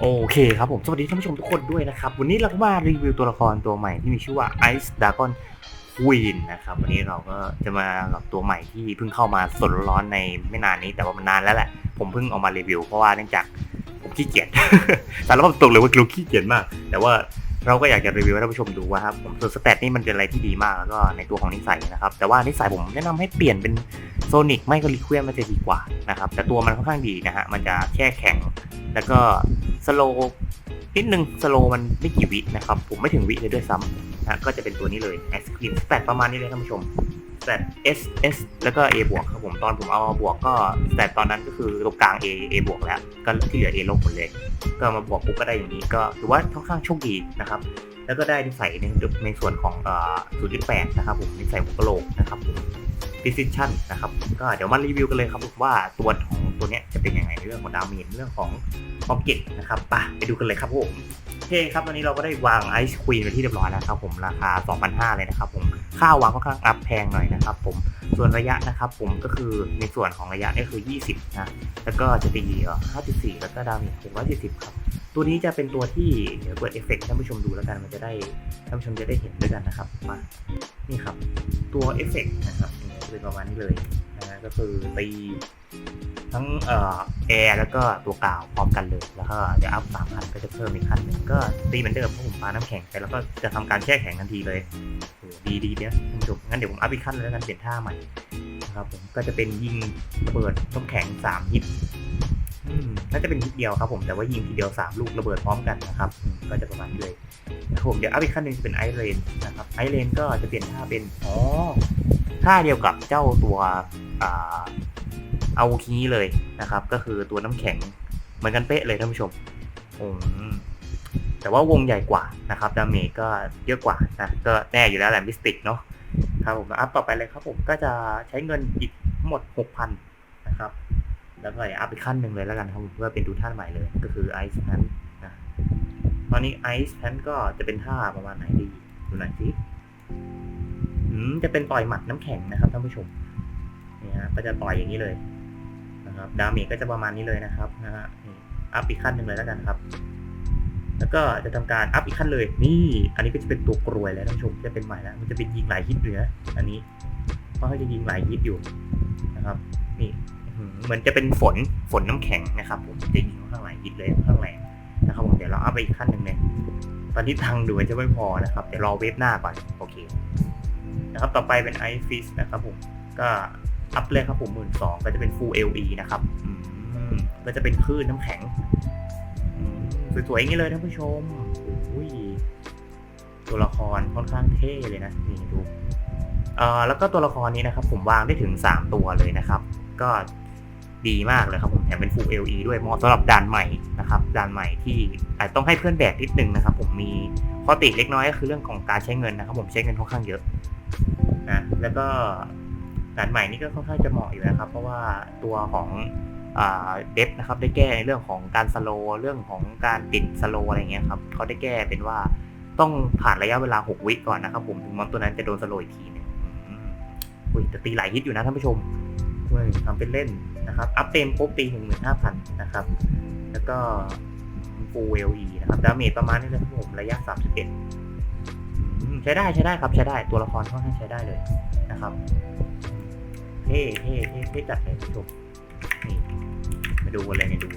โอเคครับผมสวัสดีท่านผู้ชมทุกคนด้วยนะครับ วันนี้เราก็มารีวิวตัวละครตัวใหม่ที่มีชื่อว่า Ice Dragon Queen นะครับ วันนี้เราก็จะมากับตัวใหม่ที่เพิ่งเข้ามาสดร้อนในไม่นานนี้แต่ว่ามันนานแล้วแหละ ผมเพิ่งเอามารีวิวเพราะว่าเนื่องจากผมขี้เกียจแต่เราตรงเลยว่าเราขี้เกียจมาก แต่ว่าเราก็อยากจะรีวิวให้ท่านผู้ชมดูว่าครับผมส่วนสเตตนี่มันเป็นอะไรที่ดีมากแล้วก็ในตัวของนิสัยนะครับแต่ว่านิสัยผมแนะนำให้เปลี่ยนเป็น โซนิกไม่ก็ลิควีมันจะดีกว่านะครับแต่ตัวมันค่อนข้างดีนะฮะมันจะแช่แข็ง แล้วก็สโลนิดนึงสโลมันไม่กี่วินะครับ ผมไม่ถึงวิเลยด้วยซ้ำนะก็จะเป็นตัวนี้เลยไอศครีมแตประมาณนี้เลยท่านผู้ชมแตท S S แล้วก็ A บวกครับผมตอนผมเอาบวกก็แตทตอนนั้นก็คือตรงกลาง A A บวกแล้วก็ที่เหลือ A ลบหมดเลย ก็มาบวกปุ๊บก็ได้อย่างนี้ก็ถือว่าค่อนข้างโชคดีนะครับ แล้วก็ได้นิสัยในในส่วนของเอ่อ0.8นะครับผมนิสัยหัวกะโหลกนะครับผม precision นะครับ ก็เดี๋ยวมารีวิวกันเลยครับผมว่าตัวของตัวเนี้ยจะเป็นยังไงในเรื่องของดาเมจเรื่องของความเก่งนะครับไปไปดูกันเลยครับผมโอเคครับวันนี้เราก็ได้วางไอซ์ควีนไปที่เรียบร้อยแล้วครับผมราคา 2,500 เลยนะครับผมค่าวางค่อนข้างอัพแพงหน่อยนะครับผมส่วนระยะนะครับผมก็คือในส่วนของระยะนี่คือ 20 นะ แล้วก็จะตี5.4 แล้วก็ดาเมจ670 ครับ ตัวนี้จะเป็นตัวที่เดี๋ยวเปิดเอฟเฟกต์ให้ท่านผู้ชมดูแล้วกันมันจะได้ท่านผู้ชมจะได้เห็นด้วยกันนะครับมานี่ครับตัวเอฟเฟกต์นะครับจะ เป็นประมาณนี้เลยนะฮะก็คือตีทั้งเอ่อแอร์แล้วก็ตัวกาวพร้อมกันเลยแล้วก็เดี๋ยวอัพสามพันก็จะเพิ่มอีกขั้นหนึ่งก็ตีเหมือนเดิมเพราะผมปาน้ำแข็งไปแล้วก็จะทำการแช่แข็งทันทีเลยโอ้ดีดีเนี่ยท่านผู้ชมงั้นเดี๋ยวผมอัพอีกขั้นแล้วกันเปลี่ยนท่าใหม่นะครับผมก็จะเป็นยิงระเบิดน้ำแข็งสามฮิตน่าจะเป็นฮิตเดียวครับผมแต่ว่ายิงทีเดียวสามลูกระเบิดพร้อมกันนะครับก็จะประมาณนี้เลยนะครับผมเดี๋ยวอัพอีกขั้นหนึ่งจะเป็นไอเรนนะครับไอเรนก็จะเปลี่ยนท่าเป็นอ๋อ ท่าเดียวกับเจ้าตัวอาเอาคีเลยนะครับ ก็คือตัวน้ำแข็งเหมือนกันเป๊ะเลยท่านผู้ชมอืมแต่ว่าวงใหญ่กว่านะครับดาเมจก็เยอะกว่านะก็แน่อยู่แล้วแหละมิสติกเนาะครับผมอัพต่อไปเลยครับผมก็จะใช้เงินอีกทั้งหมด 6,000 นะครับ แล้วก็อัพอีกขั้นหนึ่งเลยแล้วกันครับผมเพื่อเป็นดูท่าใหม่เลย ก็คือไอซ์แพนนะตอนนี้ไอซ์แพนก็จะเป็นท่าประมาณไหนดีดูหน่อยสิ จะเป็นต่อยหมัดน้ำแข็งนะครับท่านผู้ชมนี่ฮะก็จะต่อยอย่างนี้เลยนะครับดาเมจก็จะประมาณนี้เลยนะครับนะฮะอัพอีกขั้นหนึ่งเลยแล้วกันครับ แล้วก็จะทำการอัพอีกขั้นเลย นี่ อันนี้ก็จะเป็นตัวกรวยแล้วท่านผู้ชมจะเป็นใหม่แล้ว มันจะเป็นยิงหลายฮิตอยู่นะอันนี้เพราะเขาจะยิงหลายฮิตอยู่นะครับ นี่เหมือนจะเป็นฝนฝนน้ำแข็งนะครับผมจะยิงข้างหลังยิดเลยข้างแรงนะครับผมเดี๋ยวเราเอาไปอีกขั้นหนึ่งเนี่ยตอนนี้ทางดูมันจะไม่พอนะครับ เดี๋ยวรอเวฟหน้าก่อนโอเค นะครับ ต่อไปเป็นไอฟิสนะครับผม ก็อัพเลยครับผมหมื่นสองก็จะเป็น full LE นะครับอืมก็จะเป็นคลื่นน้ำแข็งอืมสวยๆอย่างนี้เลยท่านผู้ชมอุ้ยตัวละครค่อนข้างเท่เลยนะนี่ดูเอ่อแล้วก็ตัวละครนี้นะครับ ผมวางได้ถึง 3 ตัวเลยนะครับ ก็ดีมากเลยครับผมแถมเป็น Full LE ด้วยเหมาะสำหรับด่านใหม่นะครับด่านใหม่ที่อาจต้องให้เพื่อนแบกนิดนึงนะครับ ผมมีข้อติเล็กน้อยก็คือเรื่องของการใช้เงินนะครับ ผมใช้เงินค่อนข้างเยอะ นะแล้วก็ด่านใหม่นี่ก็ค่อนข้างจะเหมาะอยู่นะครับ เพราะว่าตัวของเดฟนะครับได้แก้ในเรื่องของการสโลเรื่องของการติดสโลอะไรเงี้ยครับเขาได้แก้เป็นว่าต้องผ่านระยะเวลา 6 วิก่อนนะครับผมถึงมอนตัวนั้นจะโดนสโลอีกทีนึงอืมอุ้ยแต่ตีหลายฮิตอยู่นะท่านผู้ชมเว้ยทำเป็นเล่นนะครับ อัพเต็มปุ๊บตีหนึ่งหมื่นห้าพันนะครับ แล้วก็ full LE นะครับ ดาเมจประมาณนี้เลยครับผมระยะสามสิบเอ็ด ใช้ได้ใช้ได้ครับใช้ได้ตัวละครค่อนข้างใช้ได้เลยนะครับเท่เท่เท่เท่จัดเลยท่านผู้ชมนี่มาดูกันเลยเนี่ยดู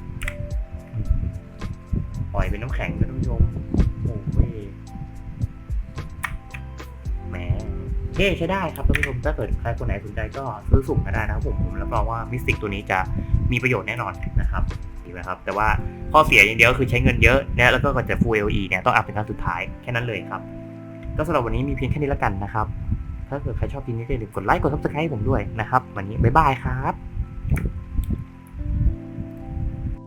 ปล่อยเป็นน้ำแข็งนะท่านผู้ชมโอ้โหแหมเท่ใช้ได้ครับท่านผู้ชมถ้าเกิดใครคนไหนสนใจก็ซื้อสุ่มกันได้นะครับผมผมรับรองว่ามิสติกตัวนี้จะมีประโยชน์แน่นอนนะครับดีไหมครับ แต่ว่าข้อเสียอย่างเดียวคือใช้เงินเยอะนะแล้วก็ก่อนจะ Full LE เนี่ยต้องอัพเป็นครั้งสุดท้ายแค่นั้นเลยครับ ก็สำหรับวันนี้มีเพียงแค่นี้แล้วกันนะครับ ถ้าเกิดใครชอบคลิปนี้ก็อย่าลืมกดไลค์กด subscribe ให้ผมด้วยนะครับ วันนี้บ๊ายบายครับ